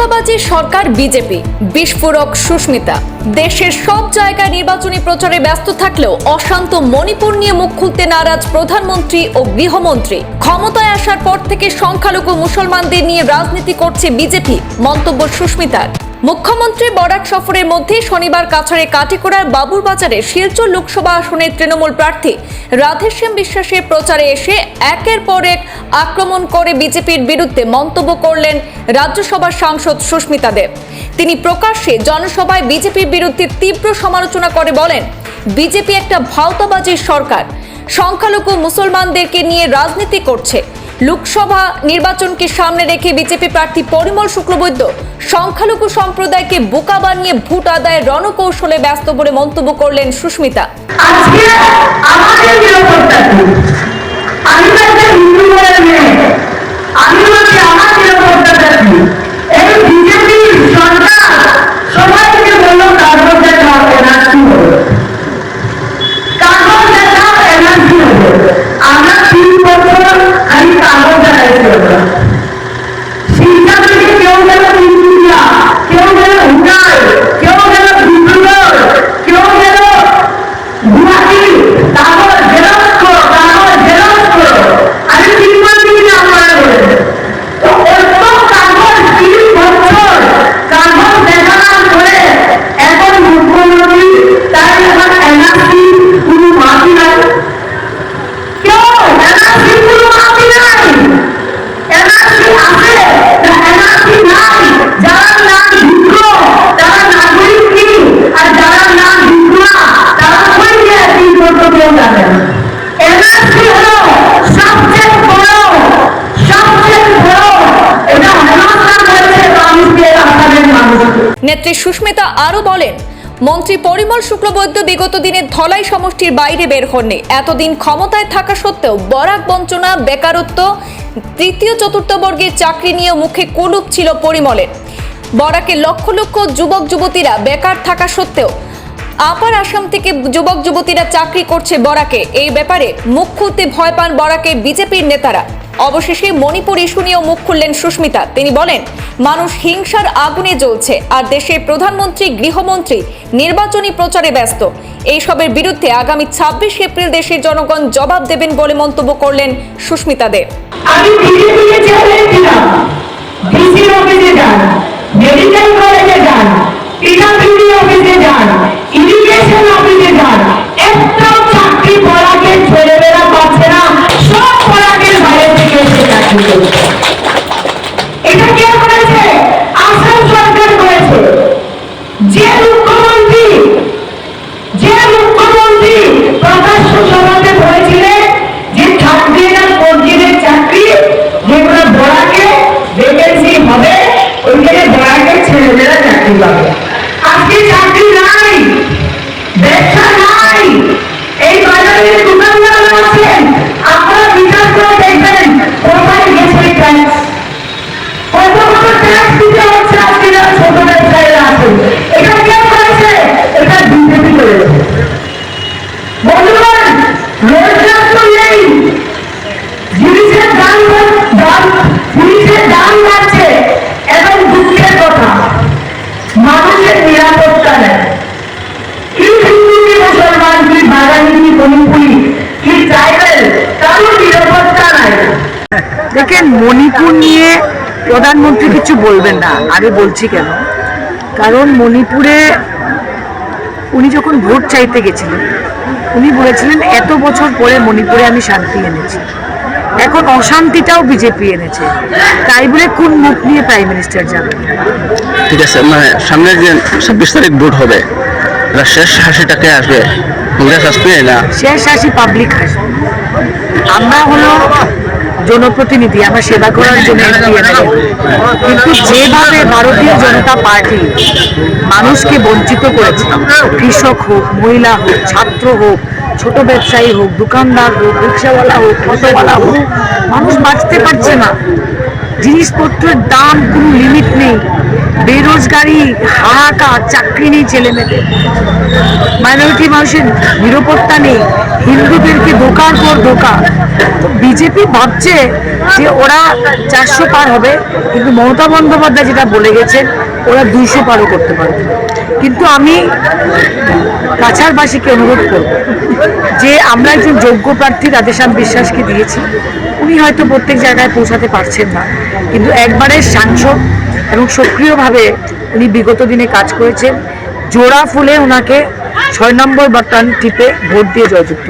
ভাওতাবাজির সরকার BJP, বিস্ফোরক সুস্মিতা। দেশের সব জায়গায় নির্বাচনী প্রচারে ব্যস্ত থাকলেও অশান্ত মণিপুর নিয়ে মুখ খুলতে নারাজ প্রধানমন্ত্রী ও গৃহমন্ত্রী। ক্ষমতায় আসার পর থেকে সংখ্যালঘু মুসলমানদের নিয়ে রাজনীতি করছে বিজেপি, মন্তব্য সুস্মিতার। মুখ্যমন্ত্রী বরাক সফরের মধ্যে শনিবার কাছাড়ে কাটিকোড়ার বাবুর বাজারে শিলচর লোকসভা আসনের তৃণমূল প্রার্থী রাধেশ্যাম বিশ্বাসের প্রচারে এসে একের পর এক আক্রমণ করে বিজেপির বিরুদ্ধে মন্তব্য করলেন রাজ্যসভার সাংসদ সুস্মিতা দেব। তিনি প্রকাশ্যে জনসভায় বিজেপির বিরুদ্ধে তীব্র সমালোচনা করে বলেন, বিজেপি একটা ভাওতাবাজির সরকার। সংখ্যালঘু মুসলমানদেরকে নিয়ে রাজনীতি করছে। লোকসভা নির্বাচনকে সামনে রেখে বিজেপি প্রার্থী পরিমল শুক্লবৈদ্য সংখ্যালঘু সম্প্রদায়কে বোকা বানিয়ে ভোট আদায়ের রণকৌশলে ব্যস্ত বলে মন্তব্য করলেন সুস্মিতা। আমি আমার নেত্রী সুস্মিতা আরও বলেন, মন্ত্রী পরিমল শুক্লবৈদ্য বিগত দিনে ধলাই সমষ্টির বাইরে বের হননি। এতদিন ক্ষমতায় থাকা সত্ত্বেও বরাক বঞ্চনা, বেকারত্ব, তৃতীয় চতুর্থ বর্গের চাকরি নিয়ে মুখে কুলুপ ছিল পরিমলের। বরাকে লক্ষ লক্ষ যুবক যুবতীরা বেকার থাকা সত্ত্বেও আপার আসাম থেকে যুবক, যুবতীরা চাকরি করছে বরাকে। এই ব্যাপারে মুখ খুলতে ভয় পান বরাকে বিজেপির নেতারা। অবশেষে মণিপুর ইস্যু নিয়েও মুখ খুললেন সুস্মিতা। তিনি বলেন, মানুষ হিংসার আগুনে জ্বলছে আর দেশের প্রধানমন্ত্রী, গৃহমন্ত্রী নির্বাচনী প্রচারে ব্যস্ত। এইসবের বিরুদ্ধে আগামী ছাব্বিশ এপ্রিল দেশের জনগণ জবাব দেবেন বলে মন্তব্য করলেন সুস্মিতা দেব এসে চাকরি দেখেন মণিপুর নিয়ে প্রধানমন্ত্রী কিছু বলবেন না আমি বলছি কেন? কারণ মণিপুরে উনি যখন ভোট চাইতে গেছিলেন উনি বলেছিলেন এত বছর পরে মণিপুরে আমি শান্তি এনেছি। এখন অশান্তিটাও বিজেপি এনেছে। তাই বলে কোন মুখ নিয়ে প্রাইম মিনিস্টার যাবে ঠিক আছে মানে সামনের যে ছাব্বিশ তারিখ ভোট হবে শেষ হাসিটাকে আসবে কংগ্রেস আসবে না? শেষ আসি পাবলিক হাসি আমরা হলো জনপ্রতিনিধি, আমরা সেবা করার জন্য কিন্তু যেভাবে ভারতীয় জনতা পার্টি মানুষকে বঞ্চিত করেছে, কৃষক হোক, মহিলা হোক, ছাত্র হোক, ছোট ব্যবসায়ী হোক, দোকানদার হোক, রিক্সাওয়ালা হোক, অটোওয়ালা হোক, মানুষ বাঁচতে পারছে না। জিনিসপত্রের দাম কোনো লিমিট নেই। বেরোজগারি, হাহাকার, চাকরি নেই ছেলে মেয়েদের মাইনরিটি মানুষের নিরাপত্তা নেই। হিন্দুদেরকে ধোকার পর ধোকা বিজেপি ভাবছে যে ওরা চারশো পার হবে, কিন্তু মমতা বন্দ্যোপাধ্যায় যেটা বলে গেছেন, ওরা দুইশো পারও করতে পারবে কিন্তু আমি কাছাড়বাসীকে অনুরোধ করব যে আমরা একজন যোগ্য প্রার্থী, রাধেশ্যাম বিশ্বাসকে দিয়েছি। উনি হয়তো প্রত্যেক জায়গায় পৌঁছাতে পারছেন না কিন্তু একবারে সাংসদ এবং সক্রিয়ভাবে উনি বিগত দিনে কাজ করেছেন জোড়া ফুলে ওনাকে ছয় নম্বর বাটন টিপে ভোট দিয়ে জয়যুক্ত।